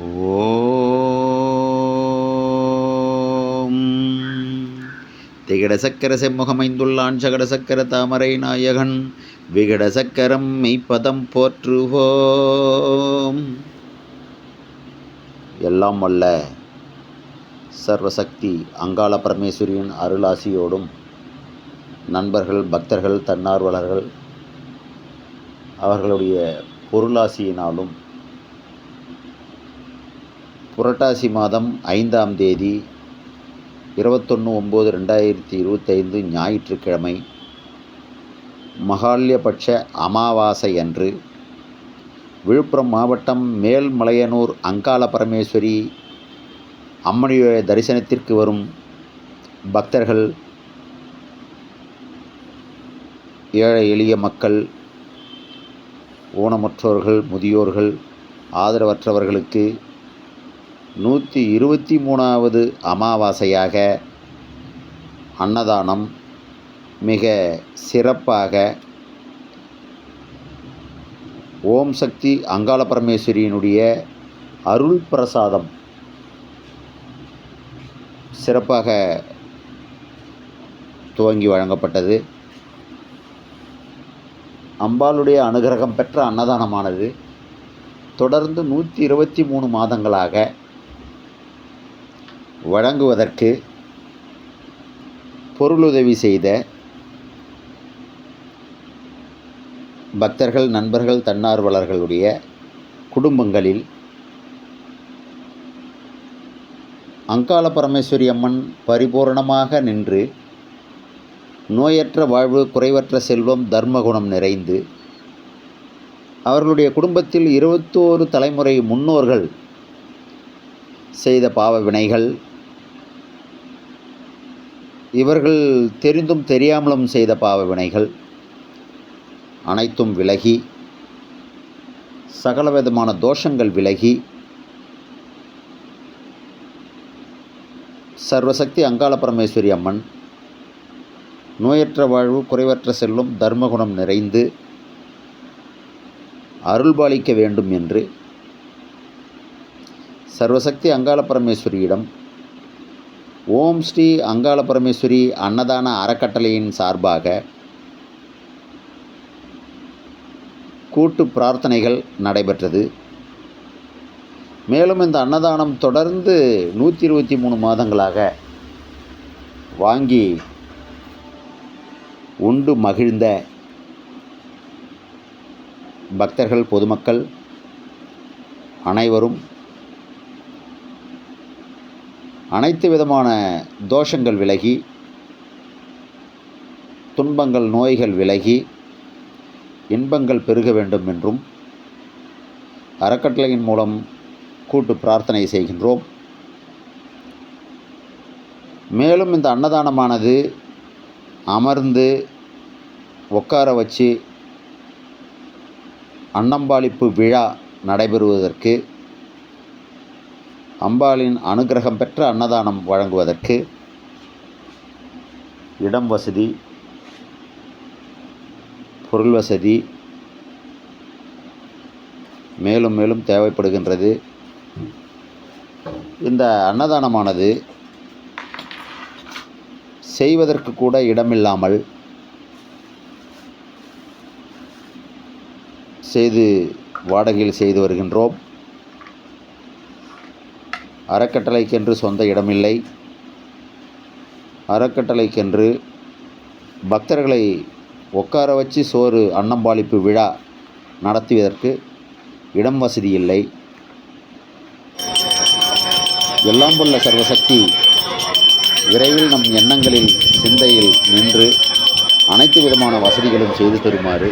ஓம். திகட சக்கர செம்முகமைந்துள்ளான் சகட சக்கர தாமரை நாயகன் விகட சக்கரம் மெய்ப்பதம் போற்றுவோம். எல்லாம் வல்ல சர்வசக்தி அங்காள பரமேஸ்வரியின் அருளாசியோடும் நண்பர்கள் பக்தர்கள் தன்னார்வலர்கள் அவர்களுடைய பொருளாசியினாலும் புரட்டாசி மாதம் ஐந்தாம் தேதி இருபத்தொன்று ஒம்பது ரெண்டாயிரத்தி இருபத்தைந்து ஞாயிற்றுக்கிழமை மகால்யபட்ச அமாவாசை அன்று விழுப்புரம் மாவட்டம் மேல்மலையனூர் அங்காள பரமேஸ்வரி அம்மனுடைய தரிசனத்திற்கு வரும் பக்தர்கள் ஏழை எளிய மக்கள் ஊனமுற்றோர்கள் முதியோர்கள் ஆதரவற்றவர்களுக்கு நூற்றி இருபத்தி மூணாவது அமாவாசையாக அன்னதானம் மிக சிறப்பாக ஓம் சக்தி அங்காள பரமேஸ்வரியினுடைய அருள் பிரசாதம் சிறப்பாக துவங்கி வழங்கப்பட்டது. அம்பாளுடைய அனுகிரகம் பெற்ற அன்னதானமானது தொடர்ந்து நூற்றி இருபத்தி மூணு மாதங்களாக வழங்குவதற்கு பொருளுதவி செய்த பக்தர்கள் நண்பர்கள் தன்னார்வலர்களுடைய குடும்பங்களில் அங்காள பரமேஸ்வரி அம்மன் பரிபூரணமாக நின்று நோயற்ற வாழ்வு குறைவற்ற செல்வம் தர்மகுணம் நிறைந்து அவர்களுடைய குடும்பத்தில் இருபத்தோரு தலைமுறை முன்னோர்கள் செய்த பாவ வினைகள் இவர்கள் தெரிந்தும் தெரியாமலும் செய்த பாவ வினைகள் அனைத்தும் விலகி சகலவிதமான தோஷங்கள் விலகி சர்வசக்தி அங்காள பரமேஸ்வரி அம்மன் நோயற்ற வாழ்வு குறைவற்ற செல்லும் தர்மகுணம் நிறைந்து அருள்பாலிக்க வேண்டும் என்று சர்வசக்தி அங்காள பரமேஸ்வரியிடம் ஓம் ஸ்ரீ அங்காள பரமேஸ்வரி அன்னதான அறக்கட்டளையின் சார்பாக கூட்டு பிரார்த்தனைகள் நடைபெற்றது. மேலும் இந்த அன்னதானம் தொடர்ந்து நூற்றி இருபத்தி மூணு மாதங்களாக வாங்கி உண்டு மகிழ்ந்த பக்தர்கள் பொதுமக்கள் அனைவரும் அனைத்து விதமான தோஷங்கள் விலகி துன்பங்கள் நோய்கள் விலகி இன்பங்கள் பெருக வேண்டும் என்றும் அறக்கட்டளையின் மூலம் கூட்டு பிரார்த்தனை செய்கின்றோம். மேலும் இந்த அன்னதானமானது அமர்ந்து உட்கார வச்சு அன்னம்பாளிப்பு விழா நடைபெறுவதற்கு அம்பாளின் அனுகிரகம் பெற்ற அன்னதானம் வழங்குவதற்கு இடம் வசதி பொருள் வசதி மேலும் மேலும் தேவைப்படுகின்றது. இந்த அன்னதானமானது செய்வதற்கு கூட இடமில்லாமல் செய்து வாடகையில் செய்து வருகின்றோம். அறக்கட்டளைக்கென்று சொந்த இடமில்லை. அறக்கட்டளைக்கென்று பக்தர்களை உட்கார வச்சு சோறு அன்னம்பாளிப்பு விழா நடத்துவதற்கு இடம் வசதி இல்லை. எல்லாம் உள்ள சர்வசக்தி விரைவில் நம் எண்ணங்களில் சிந்தையில் நின்று அனைத்து விதமான வசதிகளும் செய்து தருமாறு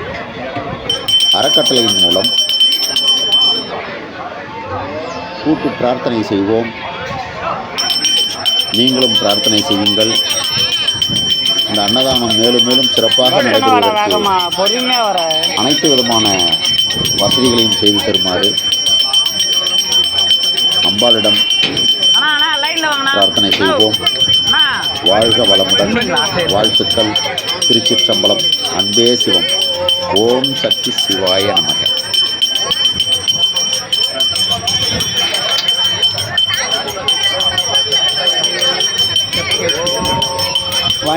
அறக்கட்டளையின் மூலம் கூட்டு பிரார்த்தனை செய்வோம். நீங்களும் பிரார்த்தனை செய்யுங்கள். இந்த அன்னதானம் மேலும் மேலும் சிறப்பாக நடைபெறுவதற்கு அனைத்து விதமான வசதிகளையும் செய்து தருமாறு அம்பாளிடம் பிரார்த்தனை செய்வோம். வாழ்க வளமுடன். வாழ்த்துக்கள். திருச்சிற்றம்பலம். அன்பே சிவம். ஓம் சக்தி சிவாய நமக.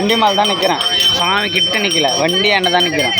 வண்டி மேலே தான் நிற்கிறேன் சாமி கிட்ட நிக்கல. வண்டி என்ன தான் நிக்கிறேன்.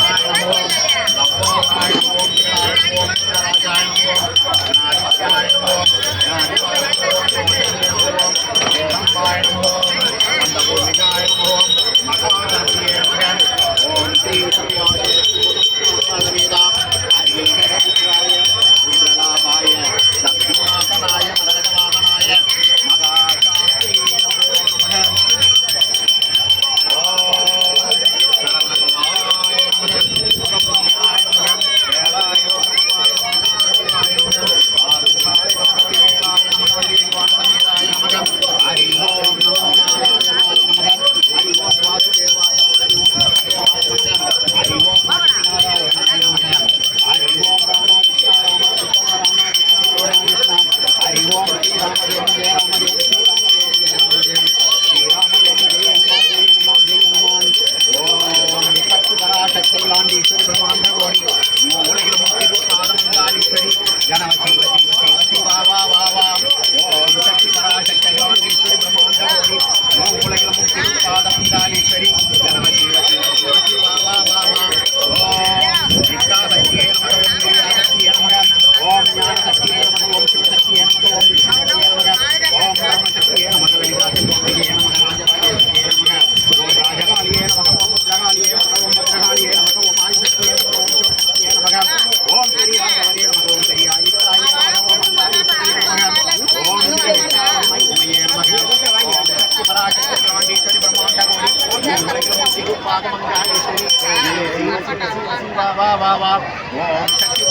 वाह वाह ओम शक्ति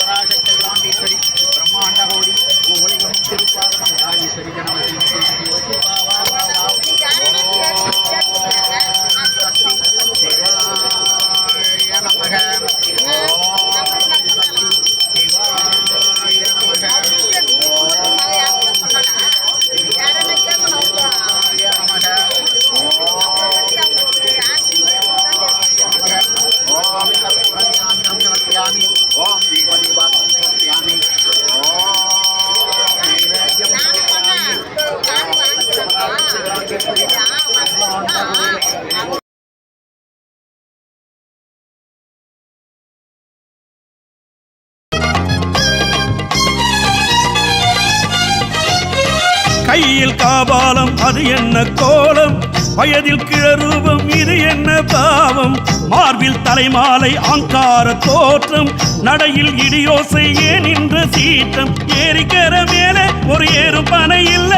வயதில் கிழரூபம் இது என்ன பாவம்? மார்பில் தலைமாலை ஆங்கார தோற்றம் நடையில் இடியோசை ஏன் நின்ற சீற்றம்? ஏரிக்கர மேலே ஒரு ஏறு பனை இல்ல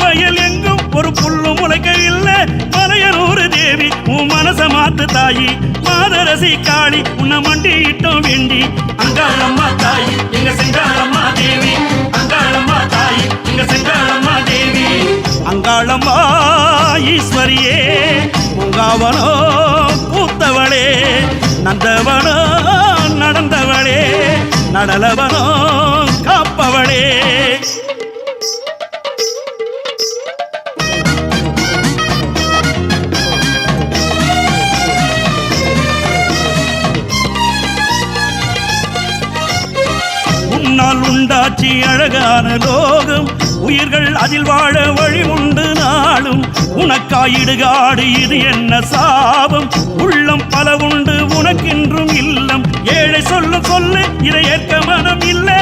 வயல் எங்கும் ஒரு புல்லு முளைக்க இல்ல மலையனூறு தேவி உன் மனச மாத்து தாயி மாதரசி காளி உன்னை மண்டியிட்டோம் வேண்டி. அங்காளம்மா தாயி எங்க செங்காளம்மா தேவி எங்க செங்காளம்மா தேவி. அங்காளம்மா ஈஸ்வரியே பூங்காவனோ பூத்தவளே நந்தவனோ நடந்தவளே நடலவனோ காப்பவளே. உன்னால் உண்டாச்சி அழகான லோகம் உயிர்கள் அதில் வாழ வழி உண்டு நாளும். உனக்காயிடுகாடு இது என்ன சாபம்? உள்ளம் பல உண்டு உனக்கென்றும் இல்லம். ஏழை சொல்லு சொல்லு இதை ஏற்க மனம் இல்லை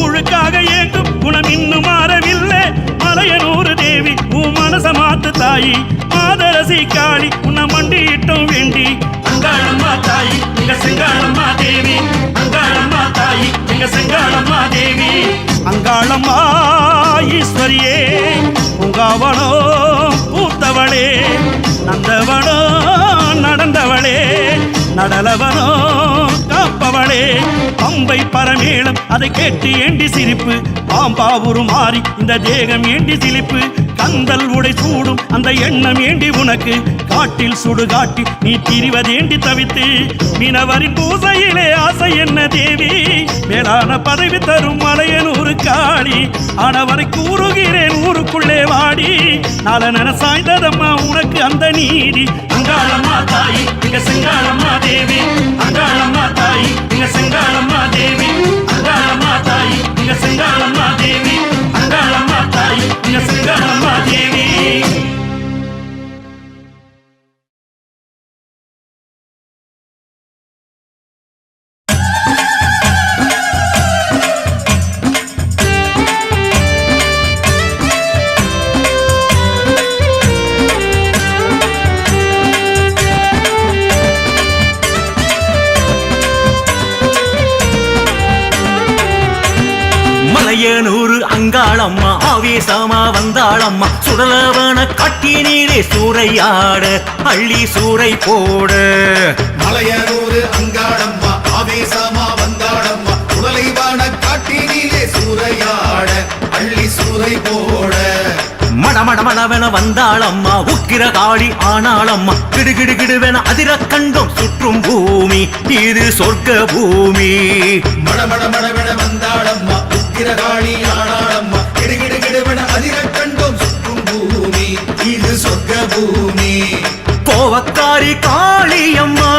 ஊழுக்காக ஏங்கும் குணம் இன்னும் மாறவில்லை. மலையனூறு தேவி உன் மனச மாத்து தாயி. மாதரசி காளி உன்னை மண்டியிட்டோம் வேண்டி. அங்காளம்மா தாயி எங்க செங்காளம்மா தேவி. அங்காளம்மா தாயி எங்க செங்காளம்மா தேவி. அங்காளம்மா ஈஸ்வரியே பூங்காவனோ பூத்தவளே நந்தவனோ நடந்தவளே நடலவனோ காப்பவளே. பம்பை பரமேளம் அதை கேட்டு ஏண்டி சிரிப்பு? பாம்பாவுரு மாறி இந்த தேகம் ஏண்டி சிரிப்பு கந்தல் உடை சூடும் அந்த எண்ணம் ஏண்டி உனக்கு? காட்டில் சுடுகாட்டி நீ திரிவதேண்டி தவித்து மீனவரின் பூசையிலே ஆசை என்ன தேவி? மேலான பதவி தரும் மலையனூரு காளி ஆனவரை கூறுகிறேன் ஊருக்குள்ளே வாடி. நாளன சாய்ந்ததம்மா உனக்கு அந்த நீதி. அங்காளம்மா தாய் இங்க செங்காளம்மா தேவி. அங்காளம்மா தாய் இங்க செங்காளம்மா மலையனூர் அங்காளம்மா ஆவேசமா வந்தாளம்மா. சுடலவன கட்டினீரே சூறையாட அள்ளி சூறை போட. மலையனூரு அங்காளம்மா ஆவேசமா வந்தாளம்மா. உடலைவான காட்டினிலே சூறையாட அள்ளி சூறை போட. மட மட மடவென வந்தாளம்மா உக்கிர காளி ஆனாளம்மா. கிடு கிடு கிடுவென அதிர கண்டோம் சுற்றும் பூமி இது சொர்க்க பூமி மட மட மடவென வந்தாளம்மா உக்கிரகாளி ஆனாளம்மா கிடுகிடு கிடுவன அதிர கண்டோம் சுற்றும் பூமி. இது சொர்க்க பூமி கோவக்காரி காளியம்மா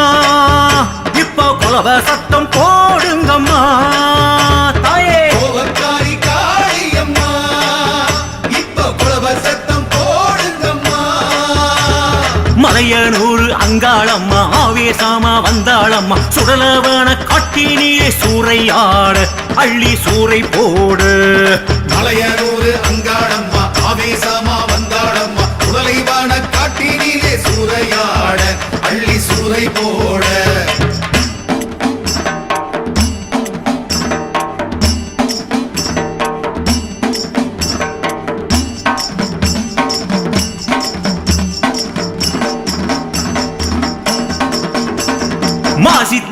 இப்போ கொலவ சத்தம் போடுங்கம்மா. தாயே மலையனூர் அங்காளம்மா ஆவேசமா வந்தாளம்மா. சுடலவன காட்டினிலே சூறையாடு அள்ளி சூறை போடு. மலையனூர்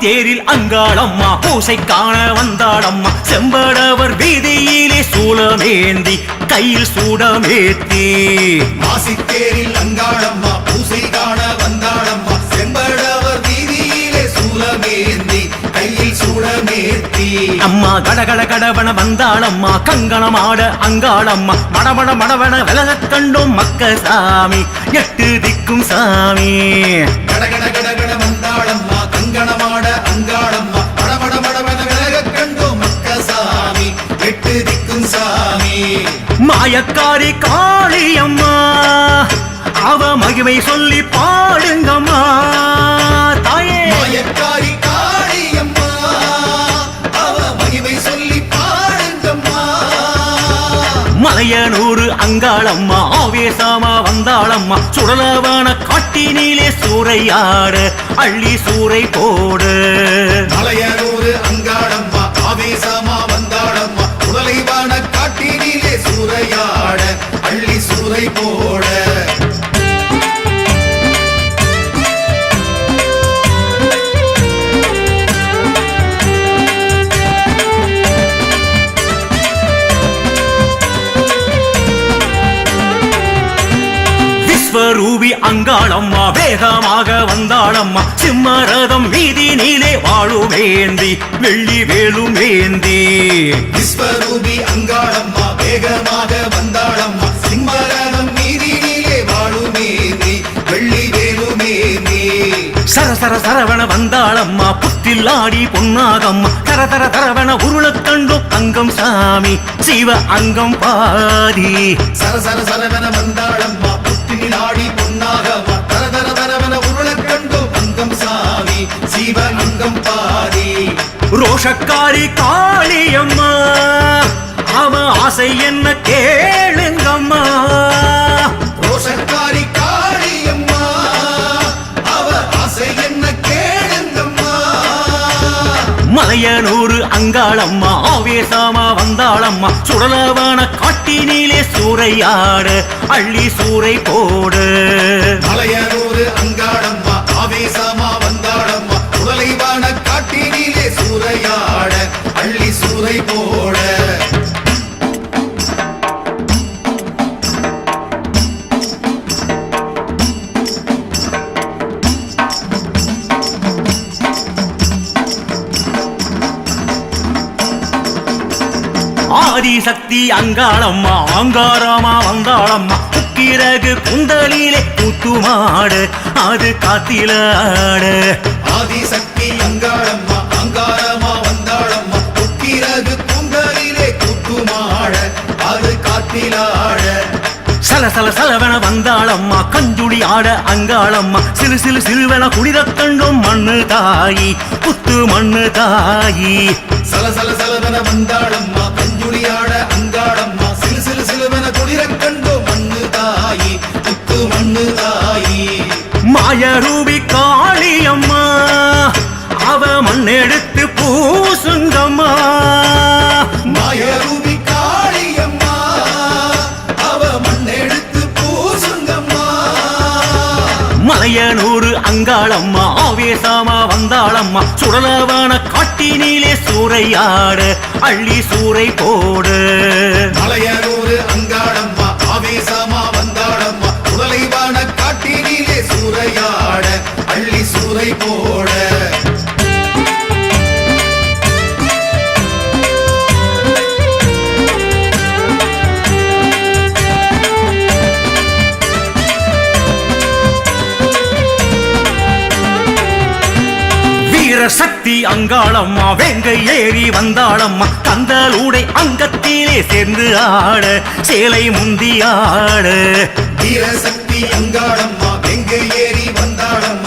தேரில் அங்காளம்மா பூசை காண வந்தாளம்மா. செம்படவர் வீதியிலே சூலமேந்தி கையில் சூடமேத்தி. மாசித்தேரில் அங்காளம்மா பூசை காண வந்தாளம்மா. செம்படவர் வீதியிலே சூலமேந்தி கையில் சூடமேத்தி. அம்மா கடகட கடவன வந்தாளம்மா கங்கணமாட அங்காளம்மா. மடமட மடவன விலகக் கண்டோம் மக்க சாமி எட்டு திக்கும் சாமி. கடகட கடகட வந்தாளம்மா கங்கணமாட மாயக்காரி காளியம்மா அவ மகிமை சொல்லி பாடுங்கம்மா தாயே. மாயக்காரி காளியம்மா அவ மகிமை சொல்லி பாடுங்கம்மா. மலையனூர் அங்காளம்மா ஆவேசமா வந்தாளம்மா சுடலவன காட்டினிலே சூறையாட அள்ளி சூறை போடு. மலையனூரு அங்காளம்மா வேகமாக வந்தாளம்மா. சிம்மரதம் வீதி நீலே வாழுமேந்தி வெள்ளி வேலுமேந்தி. விஸ்வரூபி அங்காளம்மா வேகமாக வந்தாளம்மா. சிம்மரதம் மீதினிலே வாழுமேந்தி வெள்ளி வேலுமேந்தி. சர சர சரவண வந்தாளம்மா புத்தில் ஆடி பொன்னாகம்மா. தர தர தரவண உருளக் கண்டும் அங்கம் சாமி சிவ அங்கம் பாதி. சர சர சரவன வந்தாளம்மா புத்தினி நாடி பொன்னாகம்மா தர தர அங்கம் சாமி சிவ அங்கம் பாதி. ரோஷக்காரி காளியம்மா அவ ஆசை என்ன கேளுங்கம்மா. மலையனூர் அங்காளம்மா ஆவேசமா வந்தாளம்மா. சுடலவான காட்டினிலே சூறையாடு அள்ளி சூறை போடு. மலையனூரு அங்காளம்மா ஆவேசமா வந்தாளம்மா. உடலைவான காட்டினிலே சூறையாட அள்ளி சூறை போட. ஆதிசக்தி அங்காளம்மா ஆங்காரமா வந்தாளம்மா. உக்கிரகு குந்தலிலே கூத்துமாடு அது காத்திலாடு. ஆதிசக்தி அங்காளம்மா அங்காரமா வந்தாளம்மா. உக்கிரகு பொங்கலிலே குத்துமாட அது காத்திலாட. சல சல சலவென வந்தாளம்மா கஞ்சுளி ஆட அங்காளம்மா. சிலு சிலு சிலுவென குளிரக் கண்டும் மண்ணு தாயி புத்து மண்ணு தாயி சல சல சலவன வந்தாளம்மா கஞ்சுளியாட அங்காளம்மா சிலு சிலு சிலுவன குளிரக் கண்டோ மண்ணு தாயி குத்து மண்ணு தாயி. மாயரூபி காளியம்மா அவ மண்ணெடுத்து மலையனூறு அங்காளம்மா ஆவேசமா வந்தாளம்மா. சுடலவான காட்டினிலே சூறையாடு அள்ளி சூறை போடு. மலையனூரு சக்தி அங்காளம்மா. வெங்க ஏறி வந்தாளம்மா. கந்தலூடை அங்கத்திலே சேர்ந்து ஆட சேலை முந்தி ஆட. வீரசக்தி அங்காளம்மா. வெங்கை ஏறி வந்தாளம்மா.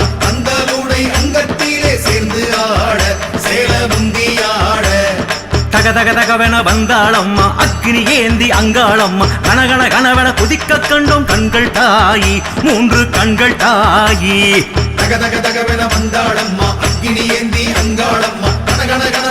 தக வந்தாளம்மா. அக்னி ஏந்தி அங்காளம்மா. கனகன கனவென குதிக்க கண்டோம் கண்கள் தாயி. மூன்று கண்கள் தாயி. தக வந்தாளம்மா. அக்னி ஏந்தி அங்காளம்மா. கனகன கனவென